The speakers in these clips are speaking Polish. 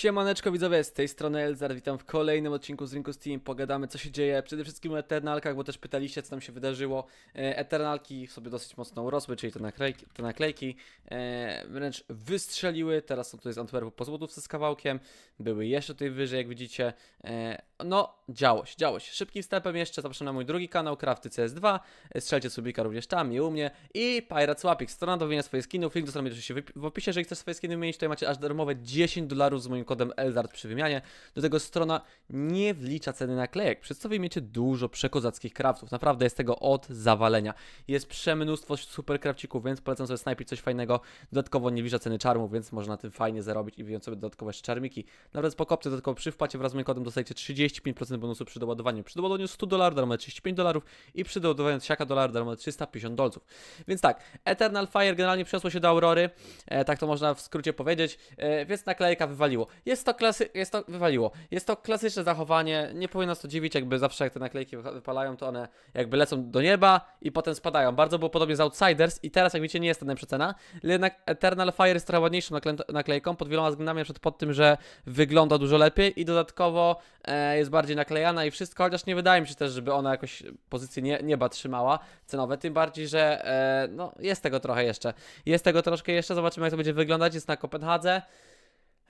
Siemaneczko widzowie, z tej strony Elzar, witam w kolejnym odcinku z Rinku Steam, pogadamy co się dzieje, przede wszystkim o Eternalkach, bo też pytaliście co tam się wydarzyło. E, Eternalki sobie dosyć mocno urosły, czyli te naklejki, te naklejki e, wręcz wystrzeliły, teraz są tutaj z Antwerpu po złotówce z kawałkiem, były jeszcze tutaj wyżej jak widzicie. E, no, działo się, działo się. Szybkim stepem jeszcze zapraszam na mój drugi kanał, Crafty CS2, e, strzelcie subika również tam i u mnie. I Pirate Swapik, strona do wymienienia swoich skinów, link do strony oczywiście w opisie, jeżeli chcesz swoje skiny wymienić, tutaj macie aż darmowe 10 dolarów z moim kodem Eldard przy wymianie. Do tego strona nie wlicza ceny naklejek, przez co wyjmiecie dużo przekozackich craftów. Naprawdę jest tego od zawalenia. Jest przemnóstwo super crafcików, więc polecam sobie snajpić coś fajnego. Dodatkowo nie wlicza ceny czarmów, więc można na tym fajnie zarobić i wyjąć sobie dodatkowe czarmiki. Nawet spoko opcja, dodatkowo przy wpłacie wraz z moim kodem dostajecie 35% bonusu przy doładowaniu. Przy doładowaniu 100 dolarów darmowe 35 dolarów i przy doładowaniu 1000 dolarów darmowe 350 dolców. Więc tak, Eternal Fire generalnie przeniosło się do Aurory, e, tak to można w skrócie powiedzieć, e, więc naklejka wywaliło. Jest to klasy, jest to, wywaliło. Jest to klasyczne zachowanie, nie powinno nas to dziwić, jakby zawsze jak te naklejki wypalają, to one jakby lecą do nieba i potem spadają. Bardzo było podobnie z Outsiders i teraz jak widzicie nie jest to najlepsza cena, jednak Eternal Fire jest trochę ładniejszą nakle- naklejką, pod wieloma względami, przykład pod tym, że wygląda dużo lepiej i dodatkowo e, jest bardziej naklejana i wszystko, chociaż nie wydaje mi się też, żeby ona jakoś pozycję nie, nieba trzymała cenowe, tym bardziej, że e, no, jest tego trochę jeszcze. Jest tego troszkę jeszcze, zobaczymy jak to będzie wyglądać, jest na Kopenhadze.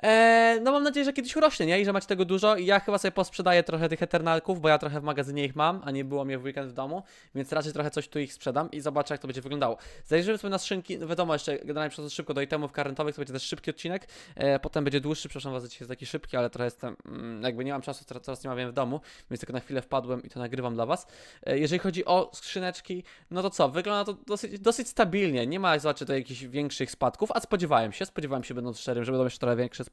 Eee, no mam nadzieję, że kiedyś urośnie, nie? I że macie tego dużo i ja chyba sobie posprzedaję trochę tych Eternalków, bo ja trochę w magazynie ich mam, a nie było mnie w weekend w domu, więc raczej trochę coś tu ich sprzedam i zobaczę jak to będzie wyglądało. Zajrzymy sobie na skrzynki, wiadomo jeszcze generalnie przechodzę szybko do itemów karentowych, to będzie też szybki odcinek, eee, potem będzie dłuższy, przepraszam was, że jest taki szybki, ale trochę jestem, mm, jakby nie mam czasu, teraz nie mam w domu, więc tylko na chwilę wpadłem i to nagrywam dla was. Eee, jeżeli chodzi o skrzyneczki, no to co, wygląda to dosyć, dosyć stabilnie, nie ma, zobaczcie, tutaj jakichś większych spadków, a spodziewałem się, spodziewałem się, będąc szczerym, że będą jeszcze trochę większe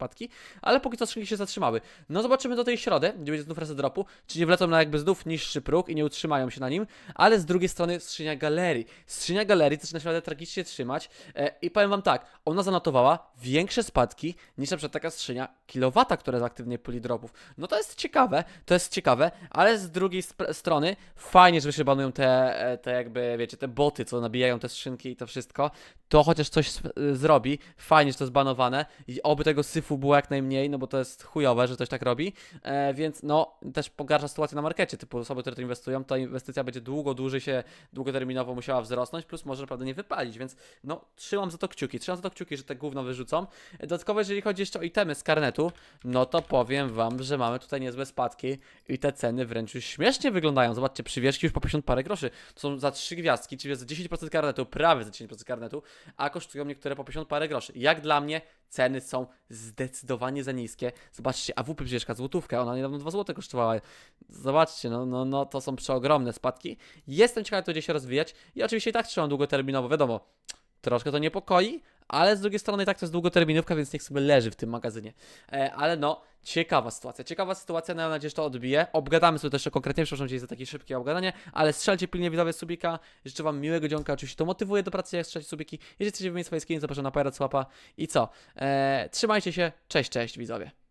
ale póki co skrzynki się zatrzymały. No zobaczymy do tej środy, gdzie będzie znów reset dropu, czy nie wlecą na jakby znów niższy próg i nie utrzymają się na nim, ale z drugiej strony skrzynia galerii. Skrzynia galerii zaczyna się naprawdę tragicznie trzymać e, i powiem wam tak, ona zanotowała większe spadki niż na przykład taka skrzynia kilowata, która jest aktywnie puli dropów. No to jest ciekawe, to jest ciekawe, ale z drugiej strony fajnie, że się banują te, e, te jakby, wiecie, te boty, co nabijają te skrzynki i to wszystko, to chociaż coś zrobi, fajnie, że to jest banowane i oby tego syfu było jak najmniej, no bo to jest chujowe, że ktoś tak robi, e, więc no też pogarsza sytuację na markecie, typu osoby, które to inwestują, ta inwestycja będzie długo, dłużej się długoterminowo musiała wzrosnąć, plus może naprawdę nie wypalić, więc no trzymam za to kciuki, trzymam za to kciuki, że te gówno wyrzucą. Dodatkowo jeżeli chodzi jeszcze o itemy z karnetu, no to powiem wam, że mamy tutaj niezłe spadki i te ceny wręcz już śmiesznie wyglądają, zobaczcie, przywieszki już po 50 parę groszy, to są za 3 gwiazdki, czyli za 10% karnetu, prawie za 10% karnetu, a kosztują niektóre po 50 parę groszy. Jak dla mnie ceny są zdecydowanie za niskie. Zobaczcie, AWP przyjeżdża złotówkę, ona niedawno 2 zł kosztowała. Zobaczcie, no, no, no to są przeogromne spadki. Jestem ciekawy, jak to będzie się rozwijać i oczywiście i tak trzymam długoterminowo, wiadomo, troszkę to niepokoi, ale z drugiej strony tak to jest długoterminówka, więc niech sobie leży w tym magazynie. E, ale no, ciekawa sytuacja, ciekawa sytuacja, no, nadzieję, że to odbije. Obgadamy sobie to jeszcze konkretnie, przepraszam Cię za takie szybkie obgadanie, ale strzelcie pilnie widzowie subika, życzę Wam miłego dzionka, oczywiście to motywuje do pracy, jak strzelać subiki. Jeżeli chcecie wymienić swoje skiny, zapraszam na Pirate Swapa i co? E, trzymajcie się, cześć, cześć widzowie.